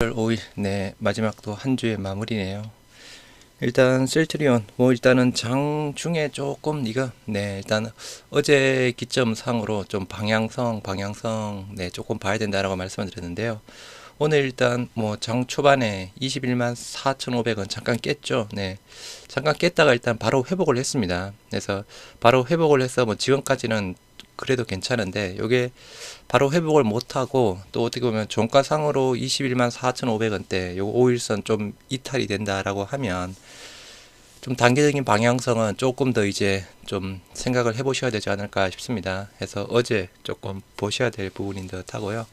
5일 네 마지막 또 한 주의 마무리네요. 일단 셀트리온 뭐 일단은 장 중에 조금 이거 네 일단 어제 기점 상으로 좀 방향성 방향성 네 조금 봐야 된다라고 말씀을 드렸는데요. 오늘 일단 뭐 장 초반에 21만 4,500원 잠깐 깼죠. 네. 잠깐 깼다가 일단 바로 회복을 했습니다. 그래서 바로 회복을 해서 뭐 지금까지는 그래도 괜찮은데 요게 바로 회복을 못하고 또 어떻게 보면 종가상으로 21만 4,500원대 요 5일선 좀 이탈이 된다라고 하면 좀 단기적인 방향성은 조금 더 이제 좀 생각을 해보셔야 되지 않을까 싶습니다. 해서 어제 조금 보셔야 될 부분인 듯 하고요.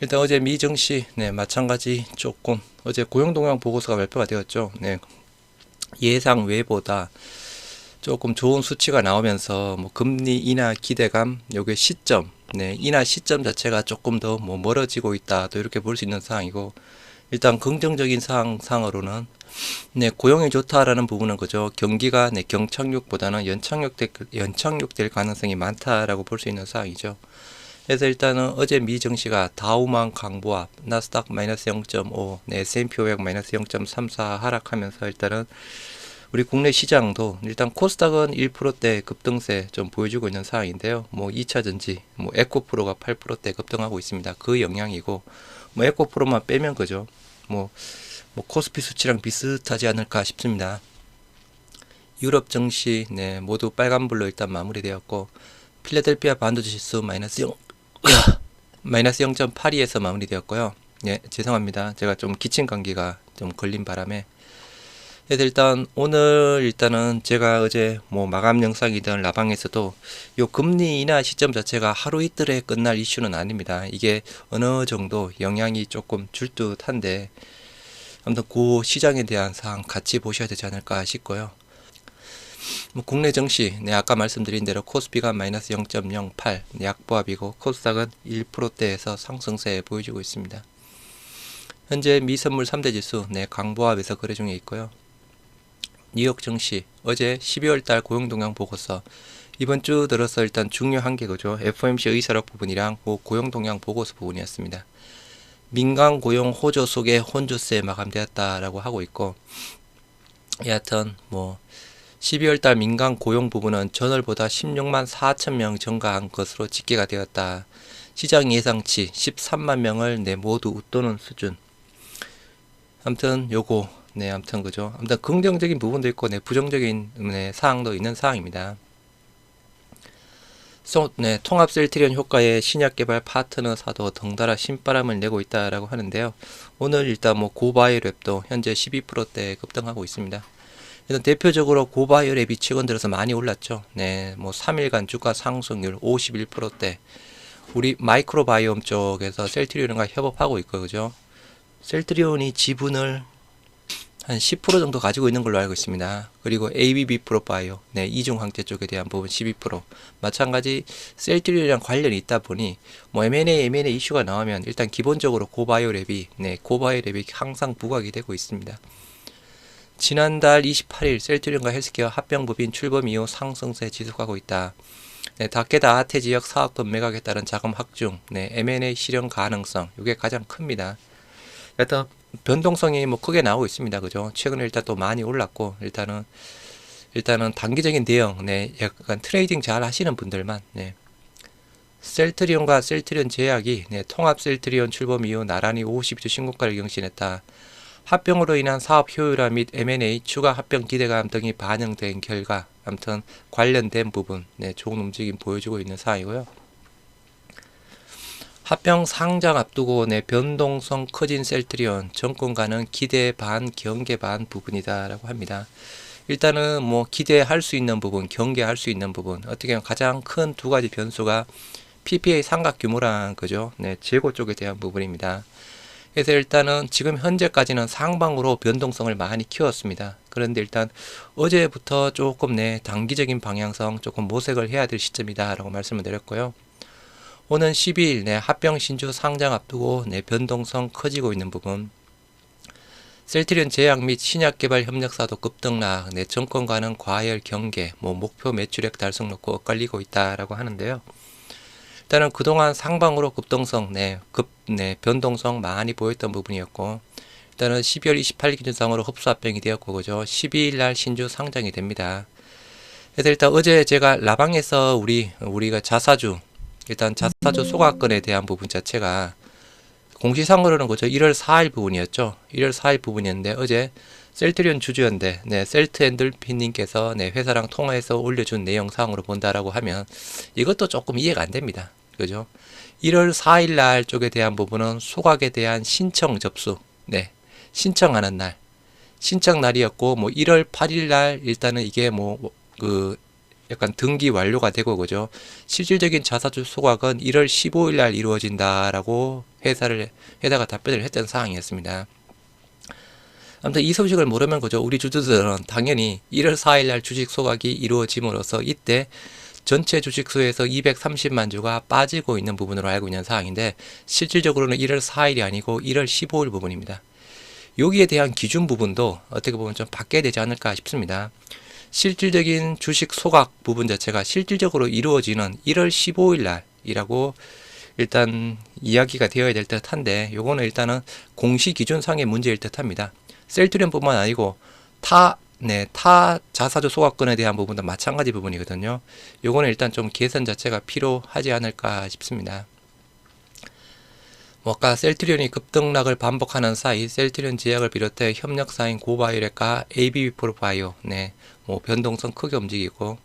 일단 어제 미 증시 네 마찬가지 조금 어제 고용동향 보고서가 발표가 되었죠. 네 예상 외보다 조금 좋은 수치가 나오면서 뭐 금리 인하 기대감 요게 시점 네 인하 시점 자체가 조금 더 뭐 멀어지고 있다 또 이렇게 볼 수 있는 상황이고 일단 긍정적인 상황 상으로는 네 고용이 좋다라는 부분은 그죠 경기가 네 경착륙보다는 연착륙 될 연착륙 될 가능성이 많다라고 볼 수 있는 상황이죠. 그래서 일단은 어제 미 증시가 다우만 강보합, 나스닥 마이너스 0.5, 네, S&P 500 마이너스 0.34 하락하면서 일단은 우리 국내 시장도 일단 코스닥은 1%대 급등세 좀 보여주고 있는 상황인데요. 뭐 2차 전지, 뭐 에코프로가 8%대 급등하고 있습니다. 그 영향이고 뭐 에코프로만 빼면 그죠. 뭐, 뭐 코스피 수치랑 비슷하지 않을까 싶습니다. 유럽 증시 네, 모두 빨간불로 일단 마무리되었고 필라델피아 반도체 지수 마이너스 0 마이너스 0.82에서 마무리되었고요. 예, 죄송합니다. 제가 좀 기침 감기가 좀 걸린 바람에 그래서 일단 오늘 일단은 제가 어제 뭐 마감 영상이든 라방에서도 요 금리 인하 시점 자체가 하루 이틀에 끝날 이슈는 아닙니다. 이게 어느 정도 영향이 조금 줄 듯한데 아무튼 그 시장에 대한 사항 같이 보셔야 되지 않을까 싶고요. 뭐 국내 증시, 네, 아까 말씀드린 대로 코스피가 마이너스 0.08 약보합이고 코스닥은 1%대에서 상승세 보여주고 있습니다. 현재 미선물 3대 지수, 네, 강보합에서 거래 중에 있고요. 뉴욕 증시, 어제 12월 달 고용 동향 보고서 이번 주 들어서 일단 중요한 게 그죠. FOMC 의사록 부분이랑 그 고용 동향 보고서 부분이었습니다. 민간 고용 호조 속에 혼조세 마감되었다라고 하고 있고 여하튼 뭐 12월 달 민간 고용 부분은 전월보다 16만 4천 명 증가한 것으로 집계가 되었다. 시장 예상치 13만 명을 내 모두 웃도는 수준. 아무튼 요거 네 아무튼 그죠. 아무튼 긍정적인 부분도 있고 네 부정적인 네, 사항도 있는 사항입니다. 소, 네, 통합 셀트리온 효과의 신약 개발 파트너 사도 덩달아 신바람을 내고 있다라고 하는데요. 오늘 일단 뭐 고바이오랩도 현재 12%대 급등하고 있습니다. 일단 대표적으로 고바이오랩이 최근 들어서 많이 올랐죠. 네, 뭐 3일간 주가 상승률 51%대. 우리 마이크로바이옴 쪽에서 셀트리온과 협업하고 있고 그죠? 셀트리온이 지분을 한 10% 정도 가지고 있는 걸로 알고 있습니다. 그리고 ABB 프로바이오, 네, 이중 항체 쪽에 대한 부분 12%. 마찬가지 셀트리온이랑 관련이 있다 보니 뭐 M&A, M&A 이슈가 나오면 일단 기본적으로 고바이오 랩이, 네, 고바이오 랩이 항상 부각이 되고 있습니다. 지난달 28일 셀트리온과 헬스케어 합병법인 출범 이후 상승세 지속하고 있다. 네, 다케다 아태 지역 사업권 매각에 따른 자금 확중, 네, M&A 실현 가능성, 이게 가장 큽니다. 일단 변동성이 뭐 크게 나오고 있습니다. 그죠? 최근에 일단 또 많이 올랐고 일단은 일단은 단기적인 대응, 네, 약간 트레이딩 잘 하시는 분들만, 네. 셀트리온과 셀트리온 제약이 네, 통합 셀트리온 출범 이후 나란히 50주 신고가를 경신했다. 합병으로 인한 사업 효율화 및 M&A 추가 합병 기대감 등이 반영된 결과, 아무튼 관련된 부분, 네, 좋은 움직임 보여주고 있는 사항이고요. 합병 상장 앞두고 내 변동성 커진 셀트리온 정권과는 기대 반 경계 반 부분이다라고 합니다. 일단은 뭐 기대할 수 있는 부분, 경계할 수 있는 부분 어떻게 보면 가장 큰 두 가지 변수가 PPA 상각 규모랑 그죠? 네, 재고 쪽에 대한 부분입니다. 그래서 일단은 지금 현재까지는 상방으로 변동성을 많이 키웠습니다. 그런데 일단 어제부터 조금 내 단기적인 방향성 조금 모색을 해야 될 시점이다라고 말씀을 드렸고요. 오는 12일 내 합병 신주 상장 앞두고 내 변동성 커지고 있는 부분 셀트리온 제약 및 신약 개발 협력사도 급등락 내 정권과는 과열 경계 뭐 목표 매출액 달성 놓고 엇갈리고 있다라고 하는데요. 일단은 그동안 상방으로 급동성, 네, 급, 네, 변동성 많이 보였던 부분이었고, 일단은 12월 28일 기준상으로 흡수 합병이 되었고, 그죠? 12일 날 신주 상장이 됩니다. 그래서 일단 어제 제가 라방에서 우리, 우리가 자사주, 일단 자사주 소각권에 대한 부분 자체가 공시상으로는 그죠? 1월 4일 부분이었죠. 1월 4일 부분이었는데 어제 셀트리온 주주연대, 네, 셀트엔들핀님께서 네, 회사랑 통화해서 올려준 내용상으로 본다라고 하면 이것도 조금 이해가 안 됩니다. 그죠? 1월 4일 날 쪽에 대한 부분은 소각에 대한 신청 접수, 네, 신청하는 날, 신청 날이었고, 뭐 1월 8일 날 일단은 이게 뭐 그 약간 등기 완료가 되고 그죠? 실질적인 자사주 소각은 1월 15일 날 이루어진다라고 회사를 회사가 답변을 했던 사항이었습니다. 아무튼 이 소식을 모르면 그죠. 우리 주주들은 당연히 1월 4일 날 주식 소각이 이루어짐으로써 이때 전체 주식수에서 230만 주가 빠지고 있는 부분으로 알고 있는 사항인데 실질적으로는 1월 4일이 아니고 1월 15일 부분입니다. 여기에 대한 기준 부분도 어떻게 보면 좀 바뀌어야 되지 않을까 싶습니다. 실질적인 주식 소각 부분 자체가 실질적으로 이루어지는 1월 15일 날이라고 일단 이야기가 되어야 될 듯한데 요거는 일단은 공시 기준상의 문제일 듯합니다. 셀트리온뿐만 아니고 타, 네, 타 자사주 소각권에 대한 부분도 마찬가지 부분이거든요. 요거는 일단 좀 개선 자체가 필요하지 않을까 싶습니다. 뭐 아까 셀트리온이 급등락을 반복하는 사이 셀트리온 제약을 비롯해 협력사인 고바이오렉과 ABB4바이오 네, 뭐 변동성 크게 움직이고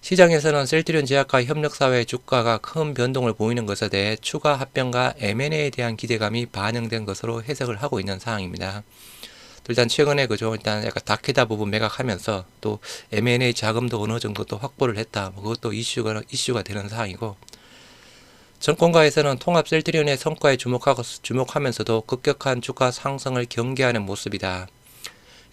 시장에서는 셀트리온 제약과 협력사회 주가가 큰 변동을 보이는 것에 대해 추가 합병과 M&A에 대한 기대감이 반영된 것으로 해석을 하고 있는 상황입니다. 일단 최근에 그죠 일단 약간 다케다 부분 매각하면서 또 M&A 자금도 어느 정도 또 확보를 했다. 뭐 그것도 이슈가 이슈가 되는 상황이고 정권가에서는 통합 셀트리온의 성과에 주목하고 주목하면서도 급격한 주가 상승을 경계하는 모습이다.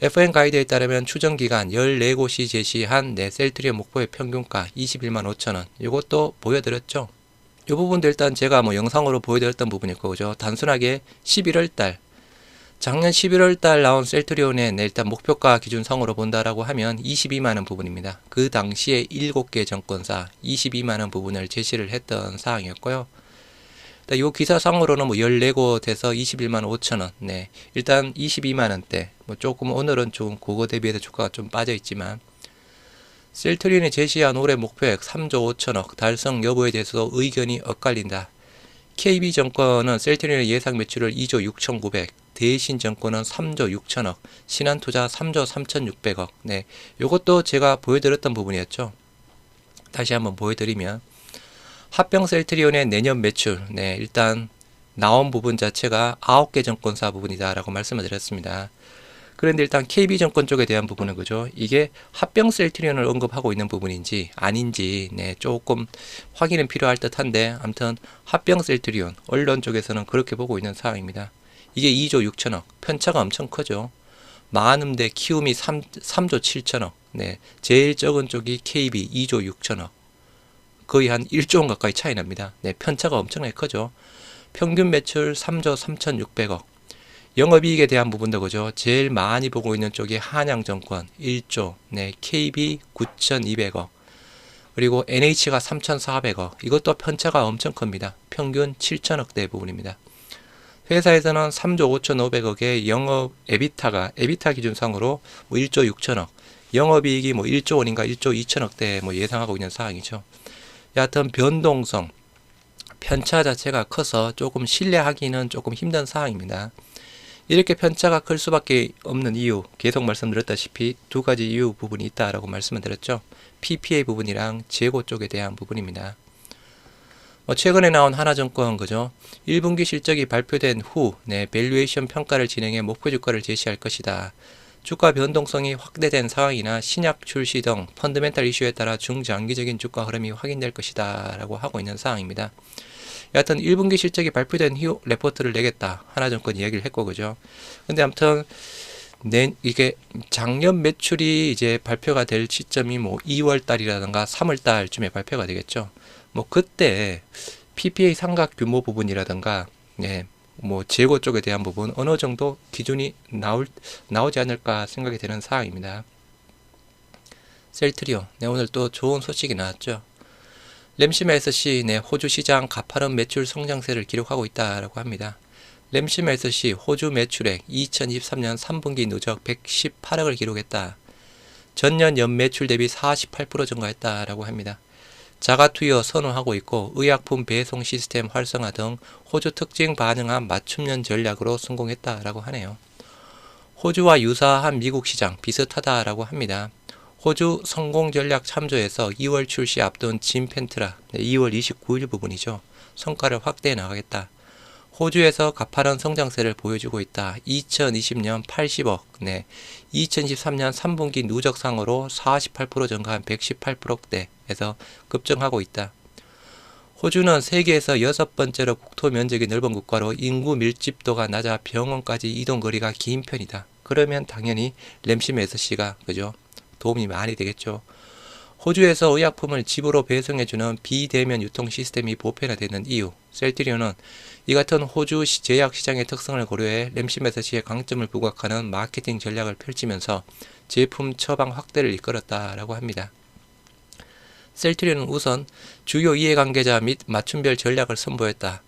FN 가이드에 따르면 추정 기간 14곳이 제시한 내 셀트리온 목표의 평균가 21만 5천원. 이것도 보여드렸죠. 이 부분도 일단 제가 뭐 영상으로 보여드렸던 부분일 거죠. 단순하게 11월 달 작년 11월 달 나온 셀트리온의 네, 일단 목표가 기준상으로 본다라고 하면 22만원 부분입니다. 그 당시에 7개 정권사 22만원 부분을 제시를 했던 사항이었고요. 이 기사상으로는 뭐 14곳에서 21만 5천원. 네. 일단 22만원대. 뭐 조금 오늘은 좀 그거 대비해서 주가가 좀 빠져 있지만 셀트리온이 제시한 올해 목표액 3조 5천억 달성 여부에 대해서도 의견이 엇갈린다. KB정권은 셀트리온의 예상 매출을 2조 6,900, 대신정권은 3조 6천억, 신한투자 3조 3,600억. 네, 이것도 제가 보여드렸던 부분이었죠. 다시 한번 보여드리면 합병 셀트리온의 내년 매출, 네, 일단 나온 부분 자체가 9개 정권사 부분이다라고 말씀을 드렸습니다. 그런데 일단 KB정권 쪽에 대한 부분은 그죠? 이게 합병 셀트리온을 언급하고 있는 부분인지 아닌지 네, 조금 확인은 필요할 듯한데 아무튼 합병 셀트리온 언론 쪽에서는 그렇게 보고 있는 상황입니다. 이게 2조 6천억. 편차가 엄청 크죠. 많은데 키움이 3, 3조 7천억. 네. 제일 적은 쪽이 KB 2조 6천억. 거의 한 1조 원 가까이 차이 납니다. 네. 편차가 엄청나게 크죠. 평균 매출 3조 3,600억. 영업이익에 대한 부분도 그죠. 제일 많이 보고 있는 쪽이 한양정권 1조, 네, KB 9,200억, 그리고 NH가 3,400억. 이것도 편차가 엄청 큽니다. 평균 7천억대 부분입니다. 회사에서는 3조 5,500억의 영업 에비타가 에비타 기준상으로 뭐 1조 6천억, 영업이익이 뭐 1조 원인가 1조 2천억대 뭐 예상하고 있는 상황이죠. 여하튼 변동성, 편차 자체가 커서 조금 신뢰하기는 조금 힘든 상황입니다. 이렇게 편차가 클 수밖에 없는 이유, 계속 말씀드렸다시피 두 가지 이유 부분이 있다라고 말씀을 드렸죠. PPA 부분이랑 재고 쪽에 대한 부분입니다. 뭐 최근에 나온 하나증권 그죠? 1분기 실적이 발표된 후 네, 밸류에이션 평가를 진행해 목표 주가를 제시할 것이다. 주가 변동성이 확대된 상황이나 신약 출시 등 펀드멘탈 이슈에 따라 중장기적인 주가 흐름이 확인될 것이다 라고 하고 있는 상황입니다. 여하튼 1분기 실적이 발표된 후 레포트를 내겠다. 하나증권 이야기를 했고 그죠? 근데 아무튼 내 이게 작년 매출이 이제 발표가 될 시점이 뭐 2월 달이라든가 3월 달쯤에 발표가 되겠죠. 뭐 그때 PPA 상각 규모 부분이라든가 예, 뭐 재고 쪽에 대한 부분 어느 정도 기준이 나올 나오지 않을까 생각이 되는 사항입니다. 셀트리오 네, 오늘 또 좋은 소식이 나왔죠. 램시마 SC 내 호주 시장 가파른 매출 성장세를 기록하고 있다라고 합니다. 램시마 SC 호주 매출액 2023년 3분기 누적 118억을 기록했다. 전년 연매출 대비 48% 증가했다라고 합니다. 자가 투여 선호하고 있고 의약품 배송 시스템 활성화 등 호주 특징 반응한 맞춤형 전략으로 성공했다라고 하네요. 호주와 유사한 미국 시장 비슷하다라고 합니다. 호주 성공 전략 참조에서 2월 출시 앞둔 진펜트라 2월 29일 부분이죠. 성과를 확대해 나가겠다. 호주에서 가파른 성장세를 보여주고 있다. 2020년 80억, 네. 2023년 3분기 누적상으로 48% 증가한 118%대 에서 급증하고 있다. 호주는 세계에서 여섯 번째로 국토 면적이 넓은 국가로 인구 밀집도가 낮아 병원까지 이동 거리가 긴 편이다. 그러면 당연히 램시메스 씨가 그죠? 도움이 많이 되겠죠. 호주에서 의약품을 집으로 배송해주는 비대면 유통 시스템이 보편화되는 이유, 셀트리온은 이 같은 호주 시- 제약 시장의 특성을 고려해 램시메스시의 강점을 부각하는 마케팅 전략을 펼치면서 제품 처방 확대를 이끌었다라고 합니다. 셀트리온은 우선 주요 이해관계자 및 맞춤별 전략을 선보였다.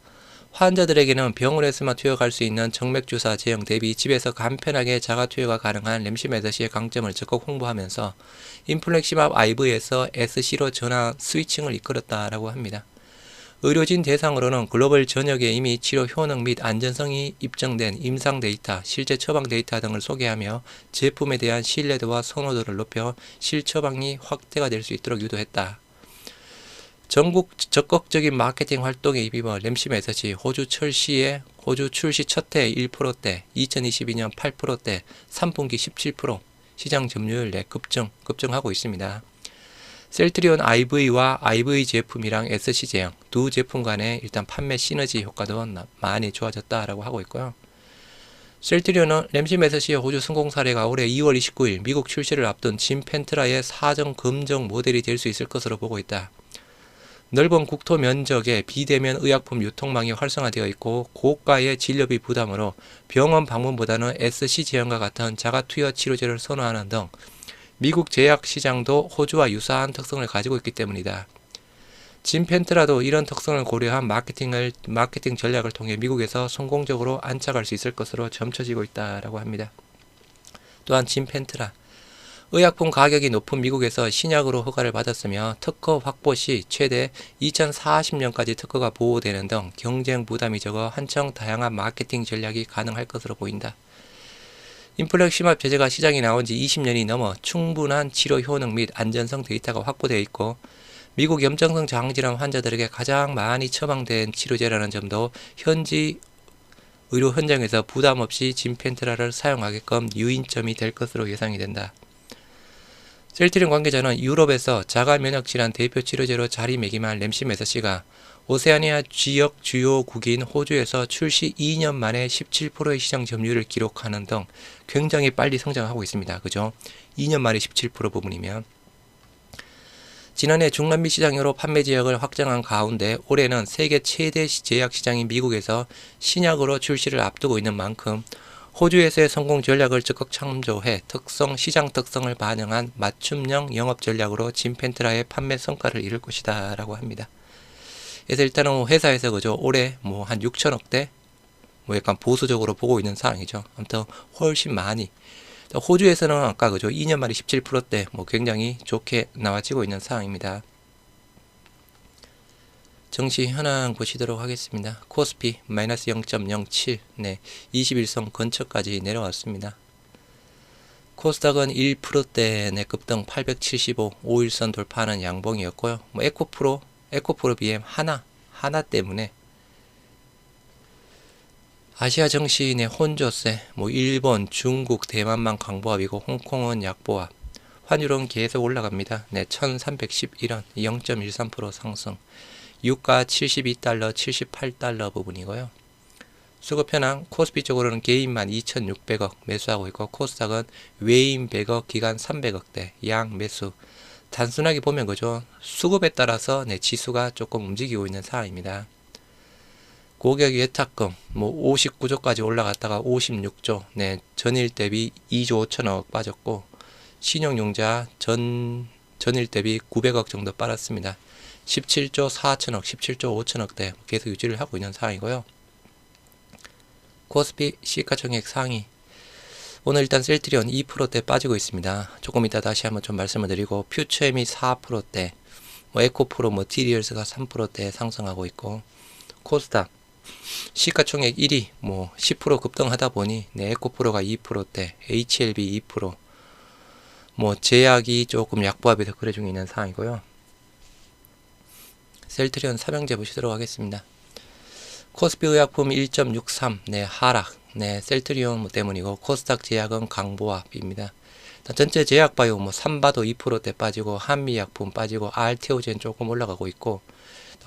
환자들에게는 병원에서만 투여할 수 있는 정맥주사 제형 대비 집에서 간편하게 자가 투여가 가능한 램시메드시의 강점을 적극 홍보하면서 인플렉시밥 IV에서 SC로 전환 스위칭을 이끌었다라고 합니다. 의료진 대상으로는 글로벌 전역에 이미 치료 효능 및 안전성이 입증된 임상 데이터, 실제 처방 데이터 등을 소개하며 제품에 대한 신뢰도와 선호도를 높여 실처방이 확대가 될 수 있도록 유도했다. 전국 적극적인 마케팅 활동에 입입어 램시 메서시 호주 철시의 호주 출시 첫 해 1%대, 2022년 8%대, 3분기 17% 시장 점유율 내 급증, 급증하고 있습니다. 셀트리온 IV와 IV 제품이랑 SC 제형 두 제품 간의 일단 판매 시너지 효과도 나- 많이 좋아졌다라고 하고 있고요. 셀트리온은 램시메서시의 호주 성공 사례가 올해 2월 29일 미국 출시를 앞둔 진펜트라의 사정 검정 모델이 될 수 있을 것으로 보고 있다. 넓은 국토 면적에 비대면 의약품 유통망이 활성화되어 있고 고가의 진료비 부담으로 병원 방문보다는 SC 제형과 같은 자가 투여 치료제를 선호하는 등 미국 제약 시장도 호주와 유사한 특성을 가지고 있기 때문이다. 진펜트라도 이런 특성을 고려한 마케팅을 마케팅 전략을 통해 미국에서 성공적으로 안착할 수 있을 것으로 점쳐지고 있다라고 합니다. 또한 진펜트라 의약품 가격이 높은 미국에서 신약으로 허가를 받았으며 특허 확보 시 최대 2040년까지 특허가 보호되는 등 경쟁 부담이 적어 한층 다양한 마케팅 전략이 가능할 것으로 보인다. 인플렉시맙 제제가 시장에 나온 지 20년이 넘어 충분한 치료 효능 및 안전성 데이터가 확보되어 있고 미국 염증성 장질환 환자들에게 가장 많이 처방된 치료제라는 점도 현지 의료 현장에서 부담 없이 진펜트라를 사용하게끔 유인점이 될 것으로 예상이 된다. 셀트리온 관계자는 유럽에서 자가 면역 질환 대표 치료제로 자리매김한 램시 메서시가 오세아니아 지역 주요 국인 호주에서 출시 2년 만에 17%의 시장 점유율을 기록하는 등 굉장히 빨리 성장하고 있습니다. 그죠? 2년 만에 17% 부분이면 지난해 중남미 시장으로 판매 지역을 확장한 가운데 올해는 세계 최대 시- 제약 시장인 미국에서 신약으로 출시를 앞두고 있는 만큼 호주에서의 성공 전략을 적극 참조해 특성 시장 특성을 반영한 맞춤형 영업 전략으로 진펜트라의 판매 성과를 이룰 것이다라고 합니다. 그래서 일단은 회사에서 그죠 올해 뭐 한 6천억대 뭐 약간 보수적으로 보고 있는 상황이죠. 아무튼 훨씬 많이 호주에서는 아까 그죠 2년 만에 17%대 뭐 굉장히 좋게 나와지고 있는 상황입니다. 정시 현황 보시도록 하겠습니다. 코스피 마이너스 0.07, 네, 21선 근처까지 내려왔습니다. 코스닥은 1%대 내 급등 875, 5일선 돌파하는 양봉이었고요. 뭐 에코프로, 에코프로 BM 하나, 하나 때문에 아시아 정시인의 혼조세, 뭐 일본, 중국, 대만만 강보합이고 홍콩은 약보합. 환율은 계속 올라갑니다. 네, 1311원, 0.13% 상승. 유가 72달러, 78달러 부분이고요. 수급 현황 코스피 쪽으로는 개인만 2,600억 매수하고 있고 코스닥은 외인 100억, 기간 300억대 양 매수. 단순하게 보면 그죠. 수급에 따라서 네, 지수가 조금 움직이고 있는 상황입니다. 고객 예탁금 뭐 59조까지 올라갔다가 56조, 네 전일 대비 2조 5천억 빠졌고 신용융자 전 전일 대비 900억 정도 빨았습니다. 17조 4천억, 17조 5천억대 계속 유지를 하고 있는 상황이고요. 코스피 시가총액 상위 오늘 일단 셀트리온 2%대 빠지고 있습니다. 조금 이따 다시 한번 좀 말씀을 드리고 퓨처엠이 4%대 뭐 에코프로 뭐 티리얼스가 3%대 상승하고 있고 코스닥 시가총액 1위 뭐 10% 급등하다 보니 네, 에코프로가 2%대 HLB 2%뭐 제약이 조금 약보합에서 거래 중에 있는 상황이고요. 셀트리온 삼형제 보시도록 하겠습니다. 코스피 의약품 1.63, 네, 하락, 네, 셀트리온 뭐 때문이고, 코스닥 제약은 강보합입니다. 전체 제약바이오 뭐 삼바도 2%대 빠지고, 한미약품 빠지고, 알테오젠 조금 올라가고 있고,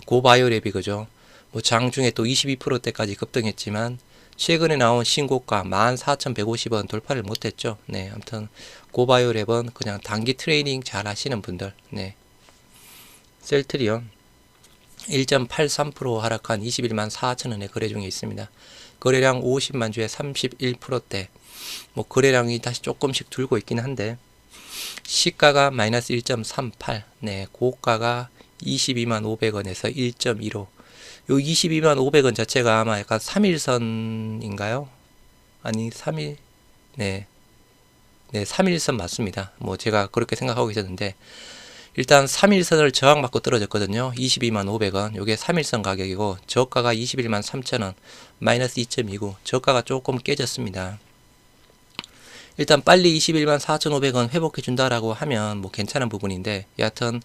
고바이오랩이 그죠. 뭐 장중에 또 22%대까지 급등했지만, 최근에 나온 신고가 14,150원 돌파를 못했죠. 네, 아무튼 고바이오랩은 그냥 단기 트레이닝 잘 하시는 분들, 네. 셀트리온 1.83% 하락한 21만 4천원의 거래 중에 있습니다. 거래량 50만 주에 31%대. 뭐 거래량이 다시 조금씩 줄고 있긴 한데 시가가 마이너스 1.38. 네, 고가가 22만 500원에서 1.15. 요 22만 500원 자체가 아마 약간 3일선인가요? 아니 3일 네. 네, 3일선 맞습니다. 뭐 제가 그렇게 생각하고 있었는데 일단 3일선을 저항받고 떨어졌거든요. 22만 500원. 요게 3일선 가격이고 저가가 21만 3천원. 마이너스 2.29. 저가가 조금 깨졌습니다. 일단 빨리 21만 4,500원 회복해 준다라고 하면 뭐 괜찮은 부분인데 여하튼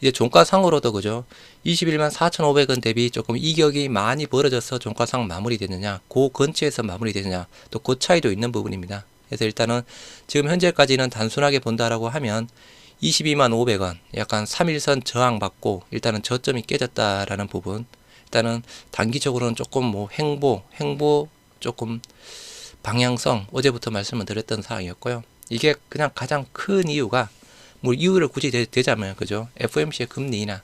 이제 종가상으로도 그죠 21만 4,500원 대비 조금 이격이 많이 벌어져서 종가상 마무리되느냐 그 근처에서 마무리되느냐 또 그 차이도 있는 부분입니다 그래서 일단은 지금 현재까지는 단순하게 본다라고 하면 22만 500원. 약간 3일선 저항받고 일단은 저점이 깨졌다라는 부분. 일단은 단기적으로는 조금 뭐 행보 행보 조금 방향성 어제부터 말씀을 드렸던 사항이었고요. 이게 그냥 가장 큰 이유가 뭐 이유를 굳이 대, 자면 그죠? FOMC의 금리나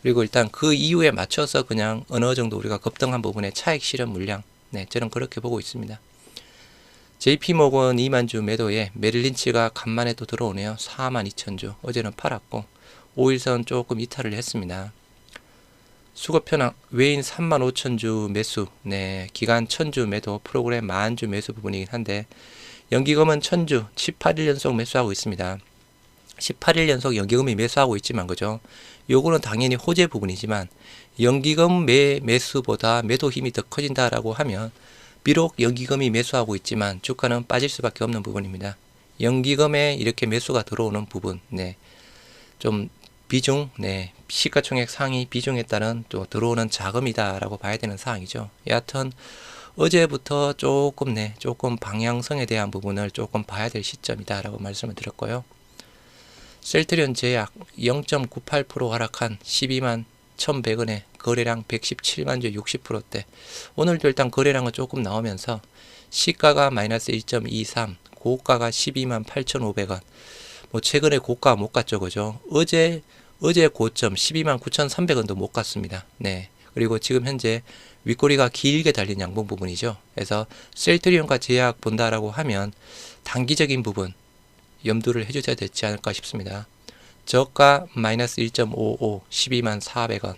그리고 일단 그 이유에 맞춰서 그냥 어느 정도 우리가 급등한 부분의 차익 실현 물량. 네 저는 그렇게 보고 있습니다 JP모건 2만 주 매도에 메릴린치가 간만에 또 들어오네요. 4만 2천 주. 어제는 팔았고 5일선 조금 이탈을 했습니다. 수급 현황 외인 3만 5천 주 매수. 네, 기간 1000주 매도 프로그램 만주 매수 부분이긴 한데 연기금은 1000주 18일 연속 매수하고 있습니다. 18일 연속 연기금이 매수하고 있지만 그죠? 요거는 당연히 호재 부분이지만 연기금 매 매수보다 매도 힘이 더 커진다라고 하면 비록 연기금이 매수하고 있지만 주가는 빠질 수밖에 없는 부분입니다. 연기금에 이렇게 매수가 들어오는 부분, 네. 좀 비중, 네. 시가총액 상위 비중에 따른 또 들어오는 자금이다라고 봐야 되는 사항이죠. 여하튼 어제부터 조금 네, 조금 방향성에 대한 부분을 조금 봐야 될 시점이다라고 말씀을 드렸고요. 셀트리온 제약 0.98% 하락한 12만 1,100원에 거래량 117만 주 60%대. 오늘도 일단 거래량은 조금 나오면서 시가가 마이너스 1.23, 고가가 12만 8,500원. 뭐 최근에 고가 못 갔죠, 그죠? 어제 어제 고점 12만 9,300원도 못 갔습니다. 네. 그리고 지금 현재 윗꼬리가 길게 달린 양봉 부분이죠. 그래서 셀트리온과 제약 본다라고 하면 단기적인 부분 염두를 해주셔야 되지 않을까 싶습니다. 저가 마이너스 1.55 12만 400원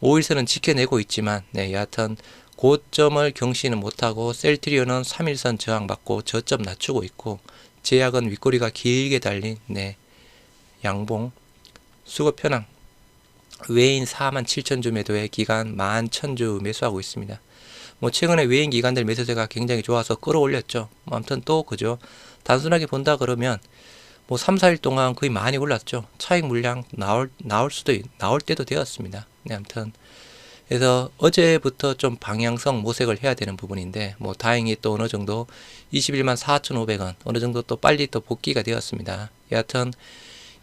5일선은 지켜내고 있지만 네, 여하튼 고점을 경시는 못하고 셀트리온은 3일선 저항받고 저점 낮추고 있고 제약은 윗꼬리가 길게 달린 네, 양봉 수급 현황 외인 4만 7천 주 매도에 기간 1만 1천 주 매수하고 있습니다. 뭐 최근에 외인 기관들 매수세가 굉장히 좋아서 끌어올렸죠. 뭐 아무튼 또 그죠. 단순하게 본다 그러면 뭐 3, 4일 동안 거의 많이 올랐죠. 차익 물량 나올 나올 수도 나올 때도 되었습니다. 네, 아무튼 그래서 어제부터 좀 방향성 모색을 해야 되는 부분인데 뭐 다행히 또 어느 정도 21만 4,500원 어느 정도 또 빨리 또 복귀가 되었습니다. 여하튼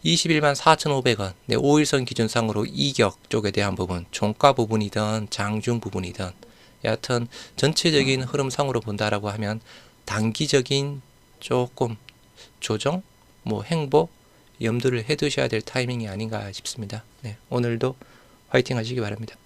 21만 4,500원 네, 5일선 기준상으로 이격 쪽에 대한 부분 종가 부분이든 장중 부분이든 여하튼 전체적인 흐름상으로 본다라고 하면 단기적인 조금 조정 뭐 행보 염두를 해 두셔야 될 타이밍이 아닌가 싶습니다. 네, 오늘도 화이팅 하시기 바랍니다.